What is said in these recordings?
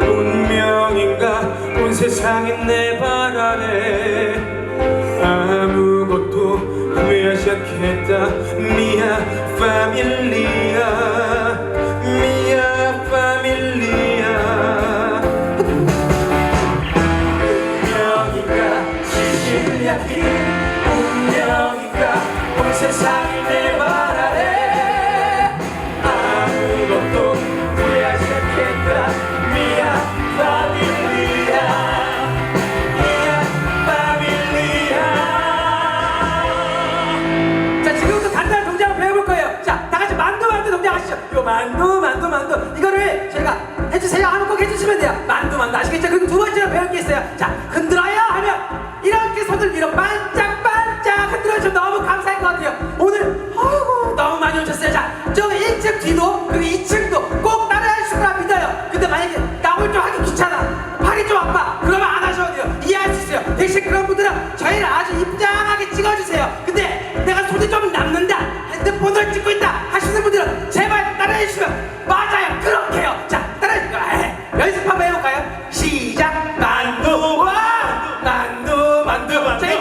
운명인가? 온 세상이 내발 아래 아무것도 후회하지 않겠다. 미야 파밀리아 미야 파밀리아. 운명인가? 아닌 운명인가? 온 세상이 만두 만두 만두. 이거를 저희가 해주세요. 하면 꼭 해주시면 돼요. 만두 만두. 아시겠죠? 그리고 두 번째로 배울 게 있어요. 자 흔들어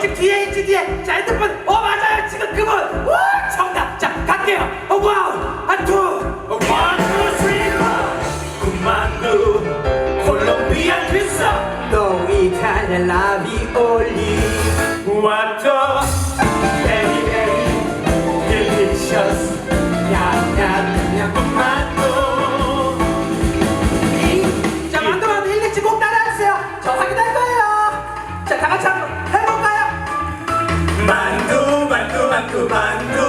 이쪽 뒤에 이쪽 뒤에 자 핸드폰 어 맞아요 지금 그분 와 정답 자 갈게요 어 와우 한투 라비올리 와터 베리 베리 딜리셔스 야야야 군만두 자 만두 만두 1렉치 꼭 따라하세요 저 확인할 거예요 자 다 같이 한번 만두 만두 만두 만두